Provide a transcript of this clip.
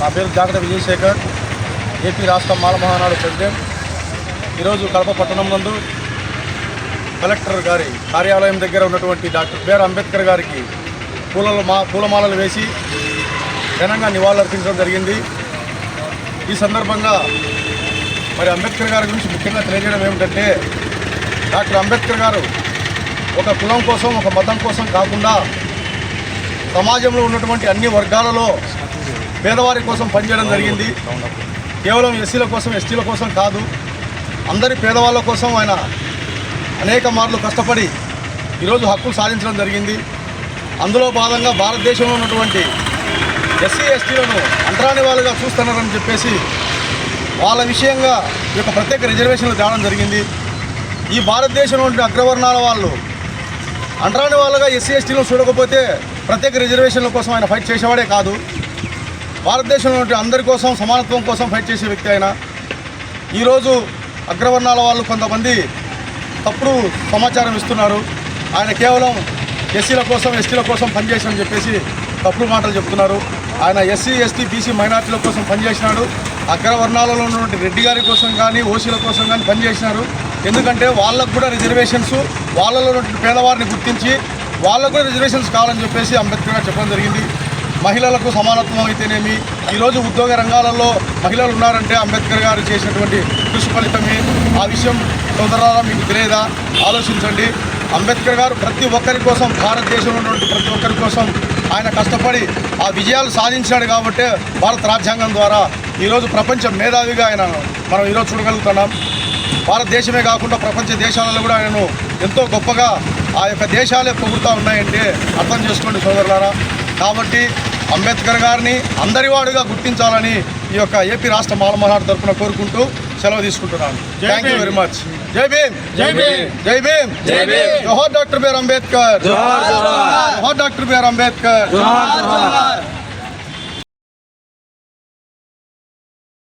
నా పేరు జాగ్రత్త విజయశేఖర్ ఏపీ రాష్ట్ర మాల మహానాడు ప్రెసిడెంట్. ఈరోజు కడప పట్టణం నందు కలెక్టర్ గారి కార్యాలయం దగ్గర ఉన్నటువంటి డాక్టర్ బిఆర్ అంబేద్కర్ గారికి పూలలు మా పూలమాలలు వేసి ఘనంగా నివాళులర్పించడం జరిగింది. ఈ సందర్భంగా మరి అంబేద్కర్ గారి గురించి ముఖ్యంగా తెలియజేయడం ఏమిటంటే డాక్టర్ అంబేద్కర్ గారు ఒక కులం కోసం ఒక మతం కోసం కాకుండా సమాజంలో ఉన్నటువంటి అన్ని వర్గాలలో పేదవారి కోసం పనిచేయడం జరిగింది. కేవలం ఎస్సీల కోసం ఎస్టీల కోసం కాదు అందరి పేదవాళ్ళ కోసం ఆయన అనేక మార్లు కష్టపడి ఈరోజు హక్కులు సాధించడం జరిగింది. అందులో భాగంగా భారతదేశంలో ఉన్నటువంటి ఎస్సీ ఎస్టీలను అంటరాని వాళ్ళుగా చూస్తున్నారని చెప్పేసి వాళ్ళ విషయంగా ఈ యొక్క ప్రత్యేక రిజర్వేషన్లు తేవడం జరిగింది. ఈ భారతదేశంలో ఉండే అగ్రవర్ణాల వాళ్ళు అంటరాని వాళ్ళుగా ఎస్సీ ఎస్టీలను చూడకపోతే ప్రత్యేక రిజర్వేషన్ల కోసం ఆయన ఫైట్ చేసేవాడే కాదు. భారతదేశంలో అందరి కోసం సమానత్వం కోసం ఫైట్ చేసే వ్యక్తి ఆయన. ఈరోజు అగ్రవర్ణాల వాళ్ళు కొంతమంది తప్పుడు సమాచారం ఇస్తున్నారు. ఆయన కేవలం ఎస్సీల కోసం ఎస్టీల కోసం పనిచేసామని చెప్పేసి తప్పుడు మాటలు చెప్తున్నారు. ఆయన ఎస్సీ ఎస్టీ బీసీ మైనార్టీల కోసం పనిచేసినాడు అగ్రవర్ణాలలో ఉన్నటువంటి రెడ్డి గారి కోసం కానీ ఓసీల కోసం కానీ పనిచేసినారు ఎందుకంటే వాళ్ళకు కూడా రిజర్వేషన్స్ వాళ్ళలో ఉన్నటువంటి పేదవారిని గుర్తించి వాళ్ళకు కూడా రిజర్వేషన్స్ కావాలని చెప్పేసి అంబేద్కర్ గారు చెప్పడం జరిగింది. మహిళలకు సమానత్వం అయితేనేమి? ఈరోజు ఉద్యోగ రంగాలలో మహిళలు ఉన్నారంటే అంబేద్కర్ గారు చేసినటువంటి కృషి ఫలితమే. ఆ విషయం సోదరారా మీకు తెలియదా? ఆలోచించండి. అంబేద్కర్ గారు ప్రతి ఒక్కరి కోసం భారతదేశంలో ఉన్నటువంటి ప్రతి ఒక్కరి కోసం ఆయన కష్టపడి ఆ విజయాలు సాధించాడు కాబట్టి భారత రాజ్యాంగం ద్వారా ఈరోజు ప్రపంచ మేధావిగా ఆయన మనం ఈరోజు చూడగలుగుతున్నాం. భారతదేశమే కాకుండా ప్రపంచ దేశాలలో కూడా ఆయనను ఎంతో గొప్పగా ఆ యొక్క దేశాలే పొగుడుతూ ఉన్నాయంటే అర్థం చేసుకోండి సోదరులారా. కాబట్టి అంబేద్కర్ గారిని అందరివాడుగా గుర్తించాలని ఈ యొక్క ఏపీ రాష్ట్ర మాలమహాడు తరఫున కోరుకుంటూ సెలవు తీసుకుంటున్నాను. థ్యాంక్ యూ వెరీ మచ్ జై భీమ్. జై భీమ్. జై భీమ్. జై భీమ్. జోహార్ డాక్టర్ బిఆర్ అంబేద్కర్. జోహార్ డాక్టర్ బిఆర్ అంబేద్కర్.